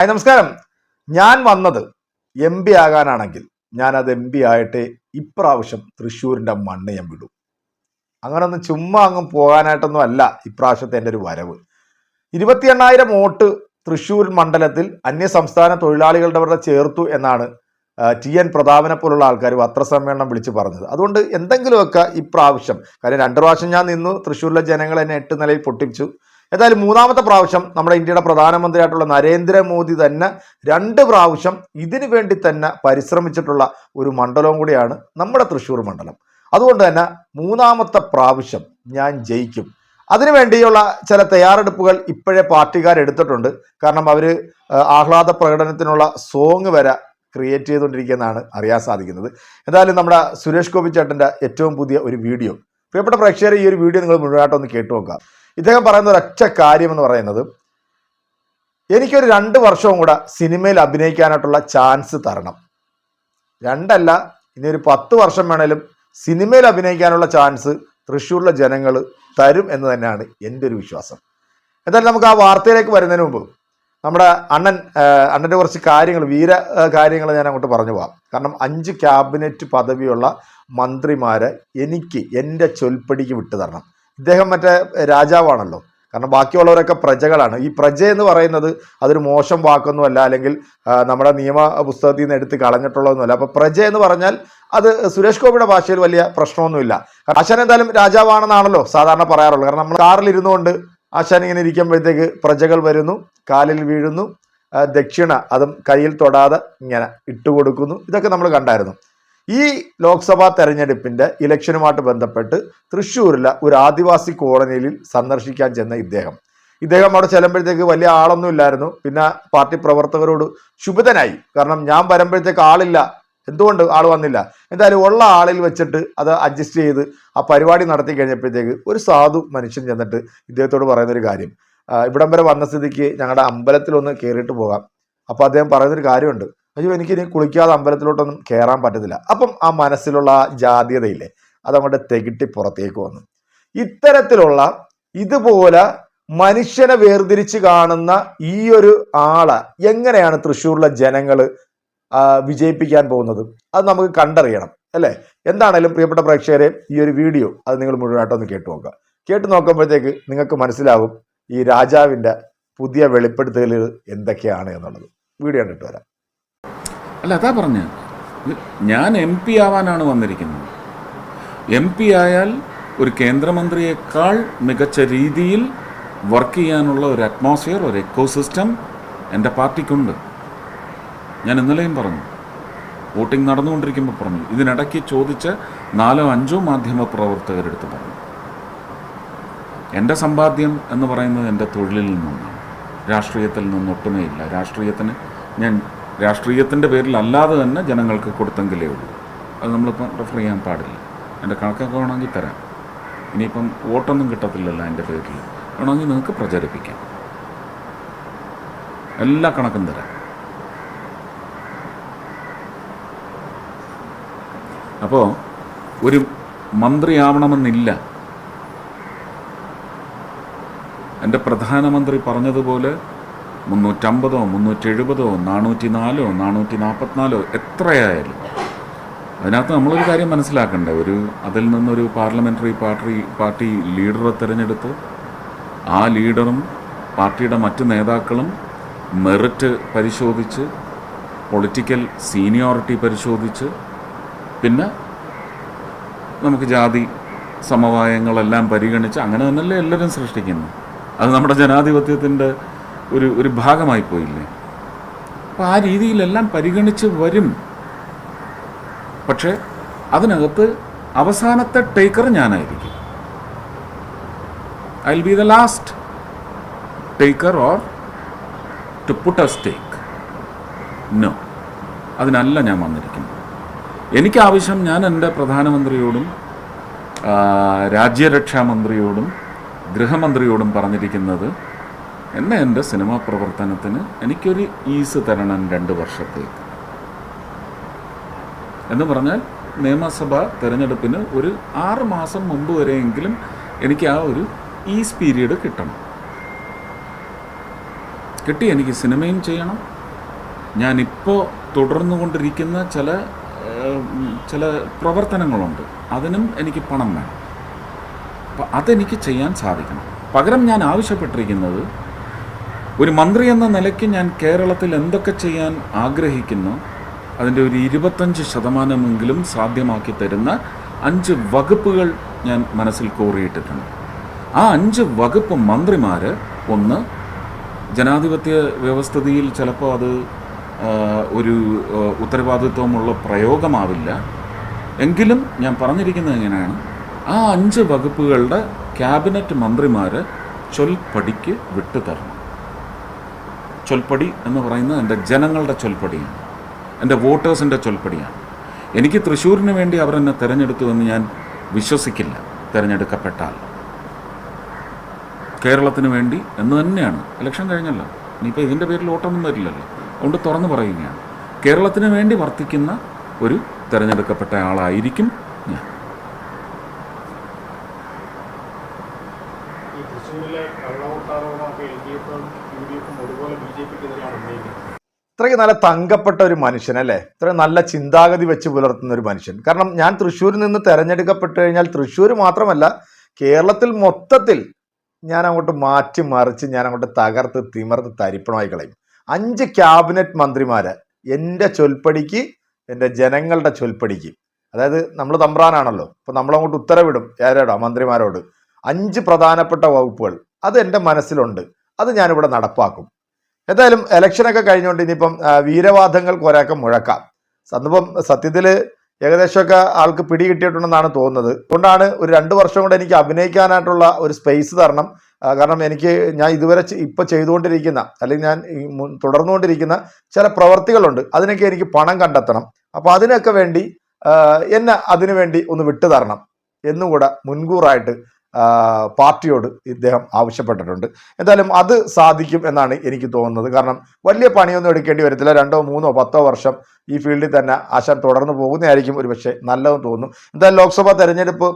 Hi നമസ്കാരം. ഞാൻ വന്നത് എം പി ആകാനാണെങ്കിൽ. ഞാൻ അത് എം പി ആയിട്ട് ഇപ്രാവശ്യം തൃശ്ശൂരിന്റെ മണ്ണ് ഞാൻ വിടും. അങ്ങനെ ഒന്ന് ചുമ്മാ അങ്ങ് പോകാനായിട്ടൊന്നും അല്ല ഇപ്രാവശ്യത്തെ എന്റെ ഒരു വരവ്. ഇരുപത്തി എണ്ണായിരം വോട്ട് തൃശ്ശൂർ മണ്ഡലത്തിൽ അന്യസംസ്ഥാന തൊഴിലാളികളുടെ അവരുടെ ചേർത്തു എന്നാണ് ടി എൻ പ്രതാപനെ പോലുള്ള ആൾക്കാർ പത്രസമ്മേളനം വിളിച്ച് പറഞ്ഞത്. അതുകൊണ്ട് എന്തെങ്കിലുമൊക്കെ ഇപ്രാവശ്യം കാര്യം രണ്ട് പ്രാവശ്യം ഞാൻ നിന്നു തൃശ്ശൂരിലെ ജനങ്ങൾ എന്നെ എട്ട് നിലയിൽ പൊട്ടിച്ചു. ഏതായാലും മൂന്നാമത്തെ പ്രാവശ്യം നമ്മുടെ ഇന്ത്യയുടെ പ്രധാനമന്ത്രിയായിട്ടുള്ള നരേന്ദ്രമോദി തന്നെ രണ്ട് പ്രാവശ്യം ഇതിനു വേണ്ടി തന്നെ പരിശ്രമിച്ചിട്ടുള്ള ഒരു മണ്ഡലവും കൂടിയാണ് നമ്മുടെ തൃശ്ശൂർ മണ്ഡലം. അതുകൊണ്ട് തന്നെ മൂന്നാമത്തെ പ്രാവശ്യം ഞാൻ ജയിക്കും. അതിനു വേണ്ടിയുള്ള ചില തയ്യാറെടുപ്പുകൾ ഇപ്പോഴേ പാർട്ടിക്കാർ എടുത്തിട്ടുണ്ട്. കാരണം അവർ ആഹ്ലാദ പ്രകടനത്തിനുള്ള സോങ് വരെ ക്രിയേറ്റ് ചെയ്തുകൊണ്ടിരിക്കുന്നതാണ് അറിയാൻ സാധിക്കുന്നത്. എന്തായാലും നമ്മുടെ സുരേഷ് ഗോപി ചേട്ടന്റെ ഏറ്റവും പുതിയ ഒരു വീഡിയോ. പ്രിയപ്പെട്ട പ്രേക്ഷകരെ ഈ ഒരു വീഡിയോ നിങ്ങൾ മുഴുവനായിട്ടൊന്ന് കേട്ടു നോക്കുക. ഇദ്ദേഹം പറയുന്ന ഒരൊറ്റ കാര്യം എന്ന് പറയുന്നത് എനിക്കൊരു രണ്ട് വർഷവും കൂടെ സിനിമയിൽ അഭിനയിക്കാനായിട്ടുള്ള ചാൻസ് തരണം. രണ്ടല്ല ഇനി ഒരു പത്ത് വർഷം വേണേലും സിനിമയിൽ അഭിനയിക്കാനുള്ള ചാൻസ് തൃശ്ശൂരിലെ ജനങ്ങൾ തരും എന്ന് തന്നെയാണ് എന്റെ ഒരു വിശ്വാസം. എന്തായാലും നമുക്ക് ആ വാർത്തയിലേക്ക് വരുന്നതിന് മുമ്പ് നമ്മുടെ അണ്ണൻ അണ്ണന്റെ കുറച്ച് കാര്യങ്ങൾ വീര കാര്യങ്ങൾ ഞാൻ അങ്ങോട്ട് പറഞ്ഞു പോകാം കാരണം അഞ്ച് ക്യാബിനറ്റ് പദവിയുള്ള മന്ത്രിമാരെ എനിക്ക് എന്റെ ചൊൽപ്പടിക്ക് വിട്ടു തരണം ഇദ്ദേഹം മറ്റേ രാജാവാണല്ലോ. കാരണം ബാക്കിയുള്ളവരൊക്കെ പ്രജകളാണ്. ഈ പ്രജ എന്ന് പറയുന്നത് അതൊരു മോശം വാക്കൊന്നുമല്ല അല്ലെങ്കിൽ നമ്മുടെ നിയമ പുസ്തകത്തിൽ നിന്ന് എടുത്ത് കളഞ്ഞിട്ടുള്ളതൊന്നുമല്ല. അപ്പോൾ പ്രജ എന്ന് പറഞ്ഞാൽ അത് സുരേഷ് ഗോപിയുടെ ഭാഷയിൽ വലിയ പ്രശ്നമൊന്നുമില്ല. ആശാൻ എന്തായാലും രാജാവാണെന്നാണല്ലോ സാധാരണ പറയാറുള്ളത് കാരണം നമ്മൾ കാറിൽ ഇരുന്നുകൊണ്ട് ആശാൻ ഇങ്ങനെ ഇരിക്കുമ്പോഴത്തേക്ക് പ്രജകൾ വരുന്നു കാലിൽ വീഴുന്നു ദക്ഷിണ അതും കയ്യിൽ തൊടാതെ ഇങ്ങനെ ഇട്ടുകൊടുക്കുന്നു. ഇതൊക്കെ നമ്മൾ കണ്ടായിരുന്നു. ഈ ലോക്സഭാ തെരഞ്ഞെടുപ്പിന്റെ ഇലക്ഷനുമായിട്ട് ബന്ധപ്പെട്ട് തൃശ്ശൂരിലെ ഒരു ആദിവാസി കോളനിയിൽ സന്ദർശിക്കാൻ ചെന്ന ഇദ്ദേഹം. ഇദ്ദേഹം അവിടെ ചെല്ലുമ്പോഴത്തേക്ക് വലിയ ആളൊന്നും ഇല്ലായിരുന്നു. പിന്നെ പാർട്ടി പ്രവർത്തകരോട് ശുഭിതനായി കാരണം ഞാൻ വരുമ്പോഴത്തേക്ക് ആളില്ല. എന്തുകൊണ്ട് ആൾ വന്നില്ല? എന്തായാലും ഉള്ള ആളിൽ വെച്ചിട്ട് അത് അഡ്ജസ്റ്റ് ചെയ്ത് ആ പരിപാടി നടത്തി കഴിഞ്ഞപ്പോഴത്തേക്ക് ഒരു സാധു മനുഷ്യൻ ചെന്നിട്ട് ഇദ്ദേഹത്തോട് പറയുന്നൊരു കാര്യം. ഇവിടം വരെ വന്ന സ്ഥിതിക്ക് ഞങ്ങളുടെ അമ്പലത്തിലൊന്ന് കയറിയിട്ട് പോകാം. അപ്പോൾ അദ്ദേഹം പറയുന്നൊരു കാര്യമുണ്ട്. അയ്യോ എനിക്ക് ഇനി കുളിക്കാതെ അമ്പലത്തിലോട്ടൊന്നും കയറാൻ പറ്റത്തില്ല. അപ്പം ആ മനസ്സിലുള്ള ജാതീയതയില്ലേ അതങ്ങോട്ട് തെകിട്ടി പുറത്തേക്ക് വന്നു. ഇത്തരത്തിലുള്ള ഇതുപോലെ മനുഷ്യനെ വേർതിരിച്ച് കാണുന്ന ഈ ഒരു ആളെ എങ്ങനെയാണ് തൃശ്ശൂരിലെ ജനങ്ങൾ വിജയിപ്പിക്കാൻ പോകുന്നത്? അത് നമുക്ക് കണ്ടറിയണം അല്ലേ? എന്താണേലും പ്രിയപ്പെട്ട പ്രേക്ഷകരെ ഈ ഒരു വീഡിയോ അത് നിങ്ങൾ മുഴുവനായിട്ടൊന്ന് കേട്ടു നോക്കുക. കേട്ടു നോക്കുമ്പോഴത്തേക്ക് നിങ്ങൾക്ക് മനസ്സിലാവും ഈ രാജാവിന്റെ പുതിയ വെളിപ്പെടുത്തലുകൾ എന്തൊക്കെയാണ് എന്നുള്ളത്. വീഡിയോ കണ്ടിട്ട് വരാം. അല്ല അതാ പറഞ്ഞ. ഞാൻ എം പി ആവാനാണ് വന്നിരിക്കുന്നത്. എം പി ആയാൽ ഒരു കേന്ദ്രമന്ത്രിയേക്കാൾ മികച്ച രീതിയിൽ വർക്ക് ചെയ്യാനുള്ള ഒരു അറ്റ്മോസ്ഫിയർ ഒരു എക്കോസിസ്റ്റം എന്റെ പാർട്ടിക്കുണ്ട്. ഞാൻ ഇന്നലെയും പറഞ്ഞു. വോട്ടിംഗ് നടന്നുകൊണ്ടിരിക്കുമ്പോൾ പറഞ്ഞു. ഇതിനിടയ്ക്ക് ചോദിച്ച് നാലോ അഞ്ചോ മാധ്യമ പ്രവർത്തകരെടുത്ത് പറഞ്ഞു. എന്റെ സമ്പാദ്യം എന്ന് പറയുന്നത് എന്റെ തൊഴിലിൽ നിന്നാണ് രാഷ്ട്രീയത്തിൽ നിന്നൊട്ടുമേ ഇല്ല രാഷ്ട്രീയത്തിന് ഞാൻ രാഷ്ട്രീയത്തിന്റെ പേരിൽ അല്ലാതെ തന്നെ ജനങ്ങൾക്ക് കൊടുത്തെങ്കിലേ ഉള്ളൂ. അത് നമ്മളിപ്പം റെഫർ ചെയ്യാൻ പാടില്ല. എന്റെ കണക്കൊക്കെ വേണമെങ്കിൽ തരാം. ഇനിയിപ്പം വോട്ടൊന്നും കിട്ടത്തില്ലല്ലോ എന്റെ പേരിൽ. വേണമെങ്കിൽ നിങ്ങൾക്ക് പ്രചരിപ്പിക്കാം. എല്ലാ കണക്കും തരാം. അപ്പോൾ ഒരു മന്ത്രിയാവണമെന്നില്ല. എന്റെ പ്രധാനമന്ത്രി പറഞ്ഞതുപോലെ മുന്നൂറ്റമ്പതോ മുന്നൂറ്റെഴുപതോ നാനൂറ്റി നാലോ നാനൂറ്റി നാൽപ്പത്തിനാലോ എത്രയായാലും. അതിനകത്ത് നമ്മളൊരു കാര്യം മനസ്സിലാക്കണ്ടേ? ഒരു അതിൽ നിന്നൊരു പാർലമെന്ററി പാർട്ടി പാർട്ടി ലീഡറെ തിരഞ്ഞെടുത്ത് ആ ലീഡറും പാർട്ടിയുടെ മറ്റ് നേതാക്കളും മെറിറ്റ് പരിശോധിച്ച് പൊളിറ്റിക്കൽ സീനിയോറിറ്റി പരിശോധിച്ച് പിന്നെ നമുക്ക് ജാതി സമവായങ്ങളെല്ലാം പരിഗണിച്ച് അങ്ങനെ തന്നെയല്ലേ എല്ലാവരും സൃഷ്ടിക്കുന്നു അത് നമ്മുടെ ജനാധിപത്യത്തിന്റെ ഒരു ഒരു ഭാഗമായി പോയില്ലേ? അപ്പോൾ ആ രീതിയിലെല്ലാം പരിഗണിച്ച് വരും. പക്ഷേ അതിനകത്ത് അവസാനത്തെ ടേക്കർ ഞാനായിരിക്കും. I will be the last taker or to put a stake no അതിനല്ല ഞാൻ വന്നിരിക്കുന്നത്. എനിക്ക് ആവശ്യം ഞാൻ എന്റെ പ്രധാനമന്ത്രിയോടും രാജ്യരക്ഷാമന്ത്രിയോടും രാജ്യരക്ഷാ മന്ത്രിയോടും ഗൃഹമന്ത്രിയോടും പറഞ്ഞിരിക്കുന്നത് എന്നെ എന്റെ സിനിമാ പ്രവർത്തനത്തിന് എനിക്കൊരു ഈസ് തരണം രണ്ട് വർഷത്തേക്ക്. എന്ന് പറഞ്ഞാൽ നിയമസഭാ തിരഞ്ഞെടുപ്പിന് ഒരു ആറ് മാസം മുമ്പ് വരെയെങ്കിലും എനിക്ക് ആ ഒരു ഈസ് പീരീഡ് കിട്ടണം. കിട്ടി എനിക്ക് സിനിമയും ചെയ്യണം. ഞാനിപ്പോൾ തുടർന്നു കൊണ്ടിരിക്കുന്ന ചില ചില പ്രവർത്തനങ്ങളുണ്ട്. അതിനും എനിക്ക് പണം വേണം. അപ്പം അതെനിക്ക് ചെയ്യാൻ സാധിക്കണം. പകരം ഞാൻ ആവശ്യപ്പെട്ടിരിക്കുന്നത് ഒരു മന്ത്രി എന്ന നിലയ്ക്ക് ഞാൻ കേരളത്തിൽ എന്തൊക്കെ ചെയ്യാൻ ആഗ്രഹിക്കുന്നു അതിന്റെ ഒരു ഇരുപത്തഞ്ച് ശതമാനമെങ്കിലും സാധ്യമാക്കി തരുന്ന അഞ്ച് വകുപ്പുകൾ ഞാൻ മനസ്സിൽ കോറിയിട്ടിട്ടുണ്ട്. ആ അഞ്ച് വകുപ്പ് മന്ത്രിമാർ ഒന്ന് ജനാധിപത്യ വ്യവസ്ഥിതിയിൽ ചിലപ്പോൾ അത് ഒരു ഉത്തരവാദിത്വമുള്ള പ്രയോഗമാവില്ല. എങ്കിലും ഞാൻ പറഞ്ഞിരിക്കുന്നത് എങ്ങനെയാണ് ആ അഞ്ച് വകുപ്പുകളുടെ ക്യാബിനറ്റ് മന്ത്രിമാർ ചൊൽപ്പടിക്ക് വിട്ടുതരണം. ചൊൽപ്പടി എന്ന് പറയുന്നത് എന്റെ ജനങ്ങളുടെ ചൊൽപ്പടിയാണ്. എന്റെ വോട്ടേഴ്സിന്റെ ചൊൽപ്പടിയാണ്. എനിക്ക് തൃശ്ശൂരിന് വേണ്ടി അവർ എന്നെ തിരഞ്ഞെടുത്തു എന്ന് ഞാൻ വിശ്വസിക്കില്ല തിരഞ്ഞെടുക്കപ്പെട്ടാൽ. കേരളത്തിന് വേണ്ടി എന്ന് തന്നെയാണ്. ഇലക്ഷൻ കഴിഞ്ഞല്ലോ. ഇനിയിപ്പോൾ ഇതിന്റെ പേരിൽ വോട്ടൊന്നും വരില്ലല്ലോ. അതുകൊണ്ട് തുറന്നു പറയുകയാണ്. കേരളത്തിന് വേണ്ടി വർത്തിക്കുന്ന ഒരു തിരഞ്ഞെടുക്കപ്പെട്ട ആളായിരിക്കും ഞാൻ ഈ ഇത്രയ്ക്ക് നല്ല തങ്കപ്പെട്ട ഒരു മനുഷ്യൻ അല്ലേ? ഇത്രയും നല്ല ചിന്താഗതി വെച്ച് പുലർത്തുന്ന ഒരു മനുഷ്യൻ. കാരണം ഞാൻ തൃശ്ശൂരിൽ നിന്ന് തെരഞ്ഞെടുക്കപ്പെട്ട് കഴിഞ്ഞാൽ തൃശ്ശൂർ മാത്രമല്ല കേരളത്തിൽ മൊത്തത്തിൽ ഞാൻ അങ്ങോട്ട് മാറ്റി മറിച്ച് ഞാൻ അങ്ങോട്ട് തകർത്ത് തിമർത്ത് തരിപ്പണമായി കളയും. അഞ്ച് ക്യാബിനറ്റ് മന്ത്രിമാര് എന്റെ ചൊൽപ്പടിക്ക് എന്റെ ജനങ്ങളുടെ ചൊൽപ്പടിക്ക്. അതായത് നമ്മൾ തമ്പ്രാനാണല്ലോ. അപ്പോൾ നമ്മളങ്ങോട്ട് ഉത്തരവിടും. ആരോടാ? മന്ത്രിമാരോട്. അഞ്ച് പ്രധാനപ്പെട്ട വകുപ്പുകൾ. അത് എന്റെ മനസ്സിലുണ്ട്. അത് ഞാനിവിടെ നടപ്പാക്കും. എന്തായാലും ഇലക്ഷനൊക്കെ കഴിഞ്ഞുകൊണ്ട് ഇനിയിപ്പം വീരവാദങ്ങൾ കുറേയൊക്കെ മുഴക്കാം. അന്നിപ്പം സത്യത്തിൽ ഏകദേശമൊക്കെ ആൾക്ക് പിടി കിട്ടിയിട്ടുണ്ടെന്നാണ് തോന്നുന്നത്. അതുകൊണ്ടാണ് ഒരു രണ്ട് വർഷം കൊണ്ട് എനിക്ക് അഭിനയിക്കാനായിട്ടുള്ള ഒരു സ്പേസ് തരണം. കാരണം എനിക്ക് ഞാൻ ഇതുവരെ ഇപ്പം ചെയ്തുകൊണ്ടിരിക്കുന്ന അല്ലെങ്കിൽ ഞാൻ തുടർന്നുകൊണ്ടിരിക്കുന്ന ചില പ്രവർത്തികളുണ്ട്. അതിനൊക്കെ എനിക്ക് പണം കണ്ടെത്തണം. അപ്പോൾ അതിനൊക്കെ വേണ്ടി എന്നെ അതിനു വേണ്ടി ഒന്ന് വിട്ടു തരണം എന്നുകൂടെ മുൻകൂറായിട്ട് പാർട്ടിയോട് ഇദ്ദേഹം ആവശ്യപ്പെട്ടിട്ടുണ്ട്. എന്തായാലും അത് സാധിക്കും എന്നാണ് എനിക്ക് തോന്നുന്നത്. കാരണം വലിയ പണിയൊന്നും എടുക്കേണ്ടി വരത്തില്ല. രണ്ടോ മൂന്നോ പത്തോ വർഷം ഈ ഫീൽഡിൽ തന്നെ ആശാൻ തുടർന്ന് പോകുന്നതായിരിക്കും ഒരു പക്ഷേ നല്ലതെന്ന് തോന്നുന്നു. എന്തായാലും ലോക്സഭാ തെരഞ്ഞെടുപ്പ്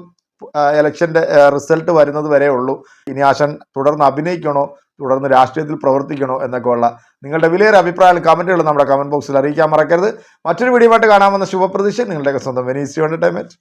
ഇലക്ഷന്റെ റിസൾട്ട് വരുന്നത് വരെ ഉള്ളൂ. ഇനി ആശാൻ തുടർന്ന് അഭിനയിക്കണോ തുടർന്ന് രാഷ്ട്രീയത്തിൽ പ്രവർത്തിക്കണോ എന്നൊക്കെ ഉള്ള നിങ്ങളുടെ വിലയേറെ അഭിപ്രായങ്ങൾ കമന്റുകൾ നമ്മുടെ കമന്റ് ബോക്സിൽ അറിയിക്കാൻ മറക്കരുത്. മറ്റൊരു വീഡിയോ ആയിട്ട് കാണാമെന്ന ശുഭപ്രതീക്ഷ. നിങ്ങളുടെയൊക്കെ സ്വന്തം വെനീസ് എന്റർടൈൻമെന്റ്